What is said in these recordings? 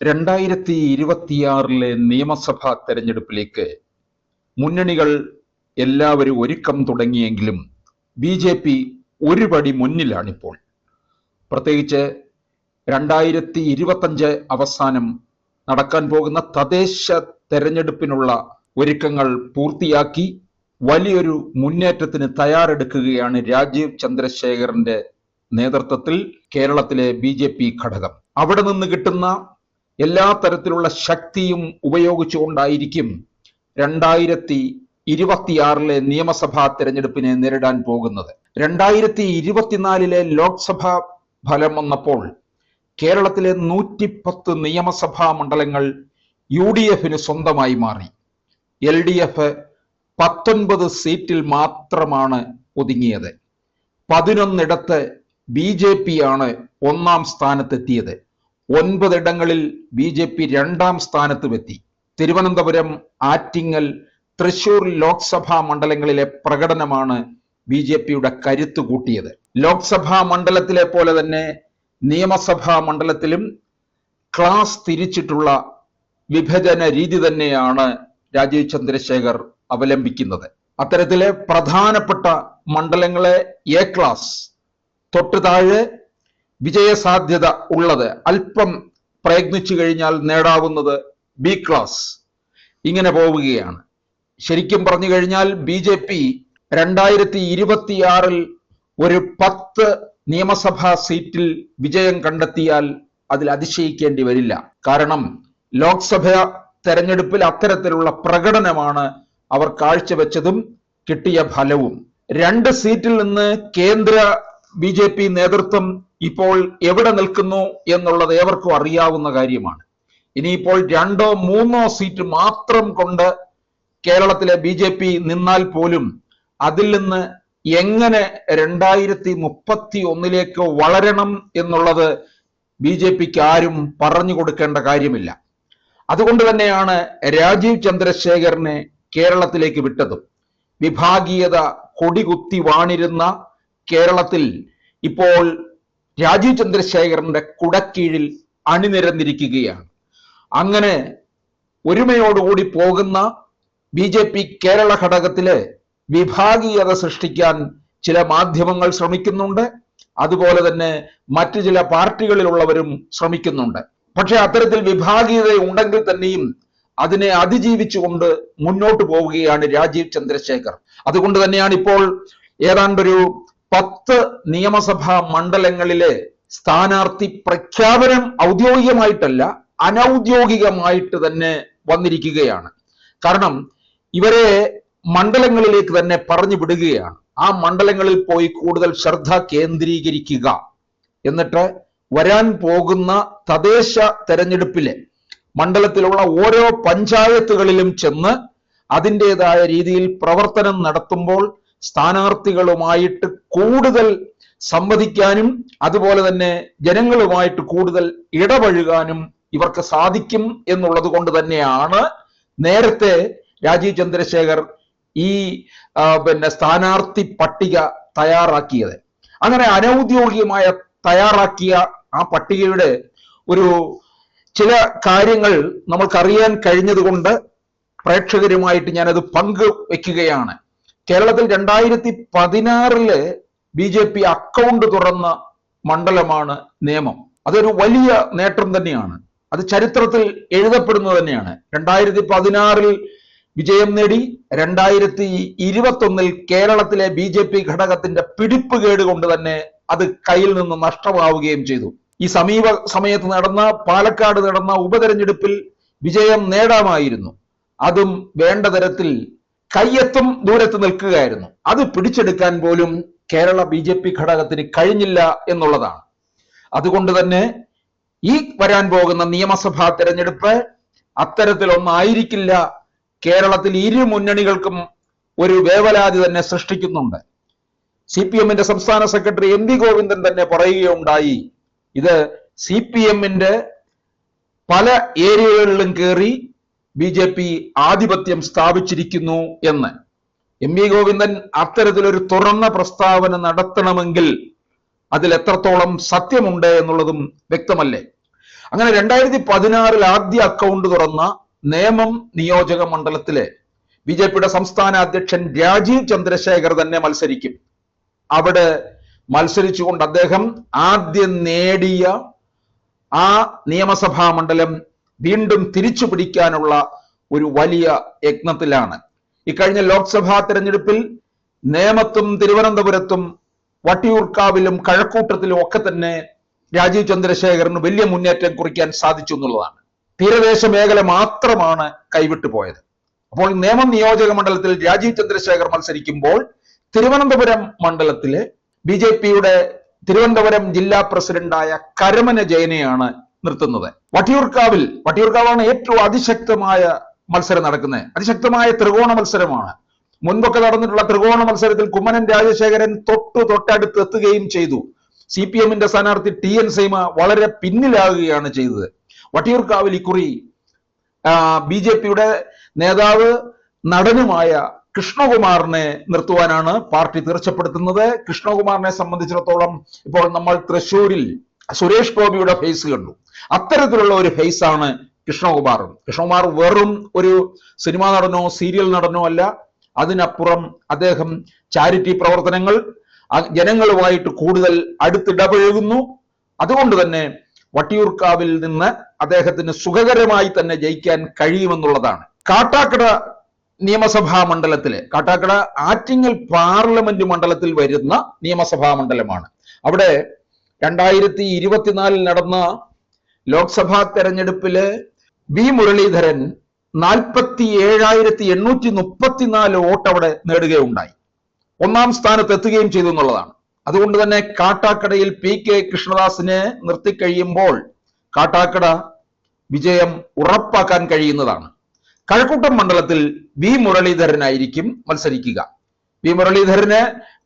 രണ്ടായിരത്തി ഇരുപത്തിയാറിലെ നിയമസഭാ തെരഞ്ഞെടുപ്പിലേക്ക് മുന്നണികൾ എല്ലാവരും ഒരുക്കം തുടങ്ങിയെങ്കിലും ബി ജെ പി ഒരു പടി മുന്നിലാണിപ്പോൾ. പ്രത്യേകിച്ച് രണ്ടായിരത്തി ഇരുപത്തഞ്ച് അവസാനം നടക്കാൻ പോകുന്ന തദ്ദേശ തെരഞ്ഞെടുപ്പിനുള്ള ഒരുക്കങ്ങൾ പൂർത്തിയാക്കി വലിയൊരു മുന്നേറ്റത്തിന് തയ്യാറെടുക്കുകയാണ് രാജീവ് ചന്ദ്രശേഖറിന്റെ നേതൃത്വത്തിൽ കേരളത്തിലെ ബി ഘടകം. അവിടെ നിന്ന് കിട്ടുന്ന എല്ലാ തരത്തിലുള്ള ശക്തിയും ഉപയോഗിച്ചുകൊണ്ടായിരിക്കും രണ്ടായിരത്തി ഇരുപത്തിയാറിലെ നിയമസഭാ തെരഞ്ഞെടുപ്പിനെ നേരിടാൻ പോകുന്നത്. രണ്ടായിരത്തി ഇരുപത്തിനാലിലെ ലോക്സഭാ ഫലം വന്നപ്പോൾ കേരളത്തിലെ നൂറ്റിപ്പത്ത് നിയമസഭാ മണ്ഡലങ്ങൾ യു ഡി എഫിന് സ്വന്തമായി മാറി. എൽ ഡി എഫ് പത്തൊൻപത് സീറ്റിൽ മാത്രമാണ് ഒതുങ്ങിയത്. പതിനൊന്നിടത്ത് ബി ജെ പി ആണ് ഒന്നാം സ്ഥാനത്തെത്തിയത്. ഒൻപതിടങ്ങളിൽ ബി ജെ പി രണ്ടാം സ്ഥാനത്തുമെത്തി. തിരുവനന്തപുരം ആറ്റിങ്ങൽ തൃശൂർ ലോക്സഭാ മണ്ഡലങ്ങളിലെ പ്രകടനമാണ് ബി ജെ പിയുടെ കരുത്ത് കൂട്ടിയത്. ലോക്സഭാ മണ്ഡലത്തിലെ പോലെ തന്നെ നിയമസഭാ മണ്ഡലത്തിലും ക്ലാസ് തിരിച്ചിട്ടുള്ള വിഭജന രീതി തന്നെയാണ് രാജീവ് ചന്ദ്രശേഖർ അവലംബിക്കുന്നത്. അത്തരത്തിലെ പ്രധാനപ്പെട്ട മണ്ഡലങ്ങളെ എ ക്ലാസ് തൊട്ടു താഴെ വിജയസാധ്യത ഉള്ളത് അല്പം പ്രയത്നിച്ചു കഴിഞ്ഞാൽ നേടാവുന്നത് ബി ക്ലാസ്. ഇങ്ങനെ പോവുകയാണ്. ശരിക്കും പറഞ്ഞു കഴിഞ്ഞാൽ ബി ജെ പി രണ്ടായിരത്തി ഇരുപത്തിയാറിൽ ഒരു പത്ത് നിയമസഭാ സീറ്റിൽ വിജയം കണ്ടെത്തിയാൽ അതിൽ അതിശയിക്കേണ്ടി വരില്ല. കാരണം ലോക്സഭ തെരഞ്ഞെടുപ്പിൽ അത്തരത്തിലുള്ള പ്രകടനമാണ് അവർ കാഴ്ചവെച്ചതും കിട്ടിയ ഫലവും. രണ്ട് സീറ്റിൽ നിന്ന് കേന്ദ്ര ബി ജെ പി നേതൃത്വം ഇപ്പോൾ എവിടെ നിൽക്കുന്നു എന്നുള്ളത് ഏവർക്കും അറിയാവുന്ന കാര്യമാണ്. ഇനിയിപ്പോൾ രണ്ടോ മൂന്നോ സീറ്റ് മാത്രം കൊണ്ട് കേരളത്തിലെ ബി ജെ പി നിന്നാൽ പോലും അതിൽ നിന്ന് എങ്ങനെ രണ്ടായിരത്തി മുപ്പത്തി ഒന്നിലേക്ക് വളരണം എന്നുള്ളത് ബി ജെ പിക്ക് ആരും പറഞ്ഞു കൊടുക്കേണ്ട കാര്യമില്ല. അതുകൊണ്ട് തന്നെയാണ് രാജീവ് ചന്ദ്രശേഖരനെ കേരളത്തിലേക്ക് വിട്ടതും. വിഭാഗീയത കൊടികുത്തി വാണിരുന്ന കേരളത്തിൽ ഇപ്പോൾ രാജീവ് ചന്ദ്രശേഖരന്റെ കുടക്കീഴിൽ അണിനിരന്നിരിക്കുകയാണ്. അങ്ങനെ ഒരുമയോടുകൂടി പോകുന്ന ബി ജെ പി കേരള ഘടകത്തിൽ വിഭാഗീയത സൃഷ്ടിക്കാൻ ചില മാധ്യമങ്ങൾ ശ്രമിക്കുന്നുണ്ട്. അതുപോലെ തന്നെ മറ്റു ചില പാർട്ടികളിലുള്ളവരും ശ്രമിക്കുന്നുണ്ട്. പക്ഷെ അത്തരത്തിൽ വിഭാഗീയത ഉണ്ടെങ്കിൽ തന്നെയും അതിനെ അതിജീവിച്ചുകൊണ്ട് മുന്നോട്ട് പോവുകയാണ് രാജീവ് ചന്ദ്രശേഖർ. അതുകൊണ്ട് തന്നെയാണ് ഇപ്പോൾ ഏതാണ്ടൊരു പത്ത് നിയമസഭാ മണ്ഡലങ്ങളിലെ സ്ഥാനാർത്ഥി പ്രഖ്യാപനം ഔദ്യോഗികമായിട്ടല്ല അനൗദ്യോഗികമായിട്ട് തന്നെ വന്നിരിക്കുകയാണ്. കാരണം ഇവരെ മണ്ഡലങ്ങളിലേക്ക് തന്നെ പറഞ്ഞു വിടുകയാണ്. ആ മണ്ഡലങ്ങളിൽ പോയി കൂടുതൽ ശ്രദ്ധ കേന്ദ്രീകരിക്കുക. എന്നിട്ട് വരാൻ പോകുന്ന തദ്ദേശ തെരഞ്ഞെടുപ്പിലെ മണ്ഡലത്തിലുള്ള ഓരോ പഞ്ചായത്തുകളിലും ചെന്ന് അതിന്റെതായ രീതിയിൽ പ്രവർത്തനം നടത്തുമ്പോൾ സ്ഥാനാർത്ഥികളുമായിട്ട് കൂടുതൽ സംവദിക്കാനും അതുപോലെ തന്നെ ജനങ്ങളുമായിട്ട് കൂടുതൽ ഇടപഴകാനും ഇവർക്ക് സാധിക്കും എന്നുള്ളത് കൊണ്ട് തന്നെയാണ് നേരത്തെ രാജീവ് ചന്ദ്രശേഖർ ഈ പിന്നെ സ്ഥാനാർത്ഥി പട്ടിക തയ്യാറാക്കിയത്. അങ്ങനെ അനൗദ്യോഗികമായ തയ്യാറാക്കിയ ആ പട്ടികയുടെ ഒരു ചില കാര്യങ്ങൾ നമ്മൾക്കറിയാൻ കഴിഞ്ഞതുകൊണ്ട് പ്രേക്ഷകരുമായിട്ട് ഞാനത് പങ്കുവെക്കുകയാണ്. കേരളത്തിൽ രണ്ടായിരത്തി പതിനാറിൽ ബി ജെ പി അക്കൗണ്ട് തുറന്ന മണ്ഡലമാണ് നിയമം. അതൊരു വലിയ നേട്ടം തന്നെയാണ്. അത് ചരിത്രത്തിൽ എഴുതപ്പെടുന്നത് തന്നെയാണ്. രണ്ടായിരത്തി പതിനാറിൽ വിജയം നേടി രണ്ടായിരത്തി ഇരുപത്തൊന്നിൽ കേരളത്തിലെ ബി ജെ പി ഘടകത്തിന്റെ പിടിപ്പ് കേട് കൊണ്ട് തന്നെ അത് കയ്യിൽ നിന്ന് നഷ്ടമാവുകയും ചെയ്തു. ഈ സമീപ സമയത്ത് നടന്ന പാലക്കാട് നടന്ന ഉപതെരഞ്ഞെടുപ്പിൽ വിജയം നേടാമായിരുന്നു. അതും വേണ്ട തരത്തിൽ കയ്യെത്തും ദൂരത്ത് നിൽക്കുകയായിരുന്നു. അത് പിടിച്ചെടുക്കാൻ പോലും കേരള ബി ജെ പി ഘടകത്തിന് കഴിഞ്ഞില്ല എന്നുള്ളതാണ്. അതുകൊണ്ട് തന്നെ ഈ വരാൻ പോകുന്ന നിയമസഭാ തെരഞ്ഞെടുപ്പ് അത്തരത്തിലൊന്നായിരിക്കില്ല. കേരളത്തിൽ ഇരു മുന്നണികൾക്കും ഒരു വേവലാതി തന്നെ സൃഷ്ടിക്കുന്നുണ്ട്. സി പി എമ്മിന്റെ സംസ്ഥാന സെക്രട്ടറി എം വി ഗോവിന്ദൻ തന്നെ പറയുകയുണ്ടായി. ഇത് സി പി എമ്മിന്റെ പല ഏരിയകളിലും കയറി ബി ജെ പി ആധിപത്യം സ്ഥാപിച്ചിരിക്കുന്നു എന്ന്. എം വി ഗോവിന്ദൻ അത്തരത്തിലൊരു തുറന്ന പ്രസ്താവന നടത്തണമെങ്കിൽ അതിൽ എത്രത്തോളം സത്യമുണ്ട് എന്നുള്ളതും വ്യക്തമല്ലേ? അങ്ങനെ രണ്ടായിരത്തി പതിനാറിൽ ആദ്യ അക്കൗണ്ട് തുറന്ന നേമം നിയോജക മണ്ഡലത്തിലെ ബി ജെ പിയുടെ സംസ്ഥാന അധ്യക്ഷൻ രാജീവ് ചന്ദ്രശേഖർ തന്നെ മത്സരിക്കും. അവിടെ മത്സരിച്ചുകൊണ്ട് അദ്ദേഹം ആദ്യം നേടിയ ആ നിയമസഭാ മണ്ഡലം വീണ്ടും തിരിച്ചു പിടിക്കാനുള്ള ഒരു വലിയ യത്നത്തിലാണ്. ഇക്കഴിഞ്ഞ ലോക്സഭാ തെരഞ്ഞെടുപ്പിൽ നേമത്തും തിരുവനന്തപുരത്തും വട്ടിയൂർക്കാവിലും കഴക്കൂട്ടത്തിലും ഒക്കെ തന്നെ രാജീവ് ചന്ദ്രശേഖറിന് വലിയ മുന്നേറ്റം കുറിക്കാൻ സാധിച്ചു എന്നുള്ളതാണ്. തീരദേശ മേഖല മാത്രമാണ് കൈവിട്ടു പോയത്. അപ്പോൾ നേമം നിയോജക മണ്ഡലത്തിൽ രാജീവ് ചന്ദ്രശേഖർ മത്സരിക്കുമ്പോൾ തിരുവനന്തപുരം മണ്ഡലത്തിലെ ബി തിരുവനന്തപുരം ജില്ലാ പ്രസിഡന്റായ കരമന ജയനെയാണ് നിർത്തുന്നത്. വട്ടിയൂർക്കാവിൽ വട്ടിയൂർക്കാവാണ് ഏറ്റവും അതിശക്തമായ മത്സരം നടക്കുന്നത്. അതിശക്തമായ ത്രികോണ മത്സരമാണ്. മുൻപൊക്കെ നടന്നിട്ടുള്ള ത്രികോണ മത്സരത്തിൽ കുമ്മനം രാജശേഖരൻ തൊട്ടു തൊട്ടടുത്ത് എത്തുകയും ചെയ്തു. സി പി എമ്മിന്റെ സ്ഥാനാർത്ഥി ടി എൻ സീമ വളരെ പിന്നിലാകുകയാണ് ചെയ്തത്. വട്ടിയൂർക്കാവിൽ ഇക്കുറി ബി ജെ പിയുടെ നേതാവ് നടനുമായ കൃഷ്ണകുമാറിനെ നിർത്തുവാനാണ് പാർട്ടി തീർച്ചപ്പെടുത്തുന്നത്. കൃഷ്ണകുമാറിനെ സംബന്ധിച്ചിടത്തോളം ഇപ്പോൾ നമ്മൾ തൃശൂരിൽ സുരേഷ് ഗോപിയുടെ ഫേസ് കണ്ടു. അത്തരത്തിലുള്ള ഒരു ഫേസ് ആണ് കൃഷ്ണകുമാർ കൃഷ്ണകുമാർ വെറും ഒരു സിനിമാ നടനോ സീരിയൽ നടനോ അല്ല. അതിനപ്പുറം അദ്ദേഹം ചാരിറ്റി പ്രവർത്തനങ്ങൾ ജനങ്ങളുമായിട്ട് കൂടുതൽ അടുത്തിടപഴകുന്നു. അതുകൊണ്ട് തന്നെ വട്ടിയൂർക്കാവിൽ നിന്ന് അദ്ദേഹത്തിന് സുഖകരമായി തന്നെ ജയിക്കാൻ കഴിയുമെന്നുള്ളതാണ്. കാട്ടാക്കട നിയമസഭാ മണ്ഡലത്തിലെ കാട്ടാക്കട ആറ്റിങ്ങൽ പാർലമെന്റ് മണ്ഡലത്തിൽ വരുന്ന നിയമസഭാ മണ്ഡലമാണ്. അവിടെ രണ്ടായിരത്തി ഇരുപത്തിനാലിൽ നടന്ന ലോക്സഭാ തെരഞ്ഞെടുപ്പിൽ വി മുരളീധരൻ നാൽപ്പത്തി ഏഴായിരത്തി എണ്ണൂറ്റി മുപ്പത്തിനാല് വോട്ട് അവിടെ നേടുകയുണ്ടായി. ഒന്നാം സ്ഥാനത്ത് എത്തുകയും ചെയ്തു എന്നുള്ളതാണ്. അതുകൊണ്ട് തന്നെ കാട്ടാക്കടയിൽ പി കെ കൃഷ്ണദാസിനെ നിർത്തിക്കഴിയുമ്പോൾ കാട്ടാക്കട വിജയം ഉറപ്പാക്കാൻ കഴിയുന്നതാണ്. കഴക്കൂട്ടം മണ്ഡലത്തിൽ വി മുരളീധരനായിരിക്കും മത്സരിക്കുക. വി മുരളീധരന്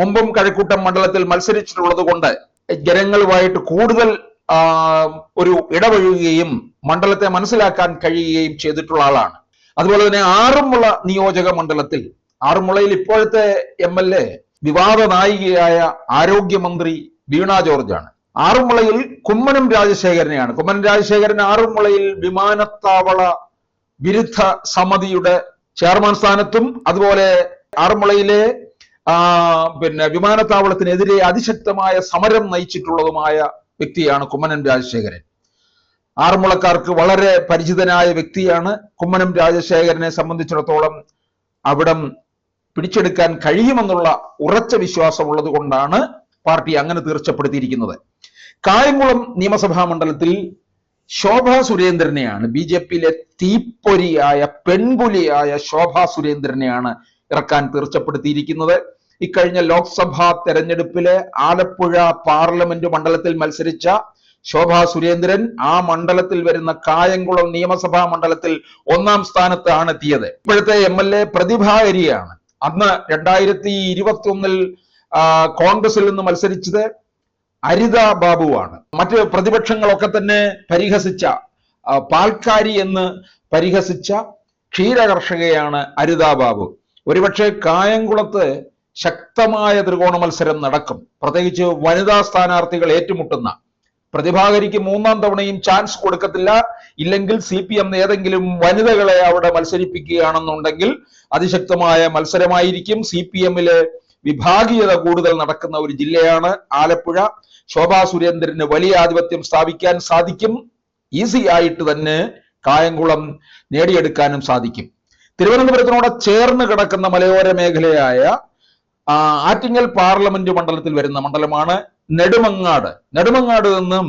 മുമ്പും കഴക്കൂട്ടം മണ്ഡലത്തിൽ മത്സരിച്ചിട്ടുള്ളത് കൊണ്ട് ജനങ്ങളുമായിട്ട് കൂടുതൽ ഒരു ഇടപഴകുകയും മണ്ഡലത്തെ മനസ്സിലാക്കാൻ കഴിയുകയും ചെയ്തിട്ടുള്ള ആളാണ്. അതുപോലെ തന്നെ ആറന്മുള നിയോജക മണ്ഡലത്തിൽ ആറന്മുളയിൽ ഇപ്പോഴത്തെ എം എൽ എ വിവാദ നായികയായ ആരോഗ്യമന്ത്രി വീണ ജോർജാണ്. ആറന്മുളയിൽ കുമ്മനം രാജശേഖരനെയാണ്. കുമ്മനം രാജശേഖരൻ ആറന്മുളയിൽ വിമാനത്താവള വിരുദ്ധ സമിതിയുടെ ചെയർമാൻ സ്ഥാനത്തും അതുപോലെ ആറന്മുളയിലെ പിന്നെ വിമാനത്താവളത്തിനെതിരെ അതിശക്തമായ സമരം നയിച്ചിട്ടുള്ളതുമായ വ്യക്തിയാണ് കുമ്മനം രാജശേഖരൻ. ആറന്മുളക്കാർക്ക് വളരെ പരിചിതനായ വ്യക്തിയാണ് കുമ്മനം രാജശേഖരനെ സംബന്ധിച്ചിടത്തോളം അവിടം പിടിച്ചെടുക്കാൻ കഴിയുമെന്നുള്ള ഉറച്ച വിശ്വാസമുള്ളത് കൊണ്ടാണ് പാർട്ടി അങ്ങനെ തീർച്ചപ്പെടുത്തിയിരിക്കുന്നത്. കായംകുളം നിയമസഭാ മണ്ഡലത്തിൽ ശോഭാ സുരേന്ദ്രനെയാണ് ബി ജെ പിയിലെ തീപ്പൊരിയായ പെൺപുലിയായ ശോഭാ സുരേന്ദ്രനെയാണ് ഇറക്കാൻ തീർച്ചപ്പെടുത്തിയിരിക്കുന്നത്. ഇക്കഴിഞ്ഞ ലോക്സഭാ തെരഞ്ഞെടുപ്പിലെ ആലപ്പുഴ പാർലമെന്റ് മണ്ഡലത്തിൽ മത്സരിച്ച ശോഭാ സുരേന്ദ്രൻ ആ മണ്ഡലത്തിൽ വരുന്ന കായംകുളം നിയമസഭാ മണ്ഡലത്തിൽ ഒന്നാം സ്ഥാനത്താണ് എത്തിയത്. ഇപ്പോഴത്തെ എം എൽ എ പ്രതിഭാകരിയാണ് അന്ന് രണ്ടായിരത്തി ഇരുപത്തി ഒന്നിൽ കോൺഗ്രസിൽ നിന്ന് മത്സരിച്ചത് അരിത ബാബുവാണ്. മറ്റ് പ്രതിപക്ഷങ്ങളൊക്കെ തന്നെ പരിഹസിച്ച പാൽക്കാരി എന്ന് പരിഹസിച്ച ക്ഷീരകർഷകയാണ് അരിത ബാബു. ഒരുപക്ഷെ കായംകുളത്ത് ശക്തമായ ത്രികോണ മത്സരം നടക്കും. പ്രത്യേകിച്ച് വനിതാ സ്ഥാനാർത്ഥികൾ ഏറ്റുമുട്ടുന്ന. പ്രതിഭാകരിക്ക് മൂന്നാം തവണയും ചാൻസ് കൊടുക്കത്തില്ല. ഇല്ലെങ്കിൽ സി പി എം ഏതെങ്കിലും വനിതകളെ അവിടെ മത്സരിപ്പിക്കുകയാണെന്നുണ്ടെങ്കിൽ അതിശക്തമായ മത്സരമായിരിക്കും. സി പി വിഭാഗീയത കൂടുതൽ നടക്കുന്ന ഒരു ജില്ലയാണ് ആലപ്പുഴ. ശോഭാ സുരേന്ദ്രന് വലിയ ആധിപത്യം സ്ഥാപിക്കാൻ സാധിക്കും. ഈസി ആയിട്ട് തന്നെ കായംകുളം നേടിയെടുക്കാനും സാധിക്കും. തിരുവനന്തപുരത്തിനോട് ചേർന്ന് കിടക്കുന്ന മലയോര മേഖലയായ ആറ്റിങ്ങൽ പാർലമെന്റ് മണ്ഡലത്തിൽ വരുന്ന മണ്ഡലമാണ് നെടുമങ്ങാട്. നെടുമങ്ങാട് നിന്നും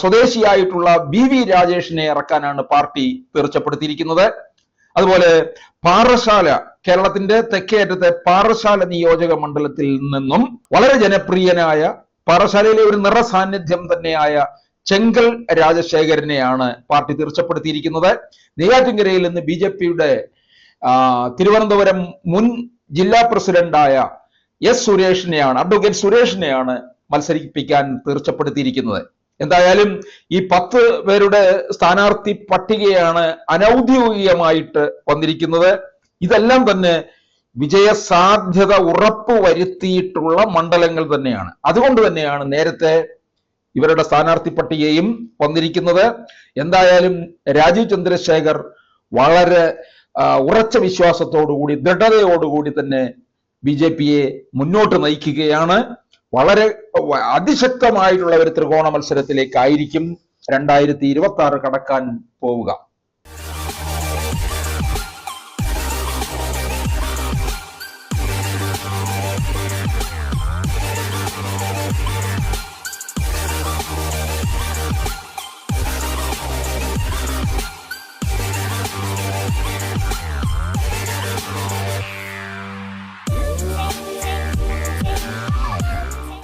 സ്വദേശിയായിട്ടുള്ള ബി വി രാജേഷിനെ ഇറക്കാനാണ് പാർട്ടി തീർച്ചപ്പെടുത്തിയിരിക്കുന്നത്. അതുപോലെ പാറശാല കേരളത്തിന്റെ തെക്കേ അറ്റത്തെ പാറശാല നിയോജക മണ്ഡലത്തിൽ നിന്നും വളരെ ജനപ്രിയനായ പാറശാലയിലെ ഒരു നിറ സാന്നിധ്യം തന്നെയായ ചെങ്കൽ രാജശേഖരനെയാണ് പാർട്ടി തീർച്ചപ്പെടുത്തിയിരിക്കുന്നത്. നെയ്യാറ്റിൻകരയിൽ നിന്ന് ബി ജെ പിയുടെ തിരുവനന്തപുരം മുൻ ജില്ലാ പ്രസിഡന്റായ എസ് സുരേഷിനെയാണ് അഡ്വക്കേറ്റ് സുരേഷിനെയാണ് മത്സരിപ്പിക്കാൻ തീർച്ചപ്പെടുത്തിയിരിക്കുന്നത്. എന്തായാലും ഈ പത്ത് പേരുടെ സ്ഥാനാർത്ഥി പട്ടികയാണ് അനൗദ്യോഗികമായിട്ട് വന്നിരിക്കുന്നത്. ഇതെല്ലാം തന്നെ വിജയസാധ്യത ഉറപ്പുവരുത്തിയിട്ടുള്ള മണ്ഡലങ്ങൾ തന്നെയാണ്. അതുകൊണ്ട് തന്നെയാണ് നേരത്തെ ഇവരുടെ സ്ഥാനാർത്ഥി പട്ടികയും വന്നിരിക്കുന്നത്. എന്തായാലും രാജീവ് ചന്ദ്രശേഖർ വളരെ ഉറച്ച വിശ്വാസത്തോടുകൂടി ദൃഢതയോടുകൂടി തന്നെ ബി ജെ പിയെ മുന്നോട്ട് നയിക്കുകയാണ്. വളരെ അതിശക്തമായിട്ടുള്ള ഒരു ത്രികോണ മത്സരത്തിലേക്കായിരിക്കും രണ്ടായിരത്തി ഇരുപത്തി ആറ് കടക്കാൻ പോവുക.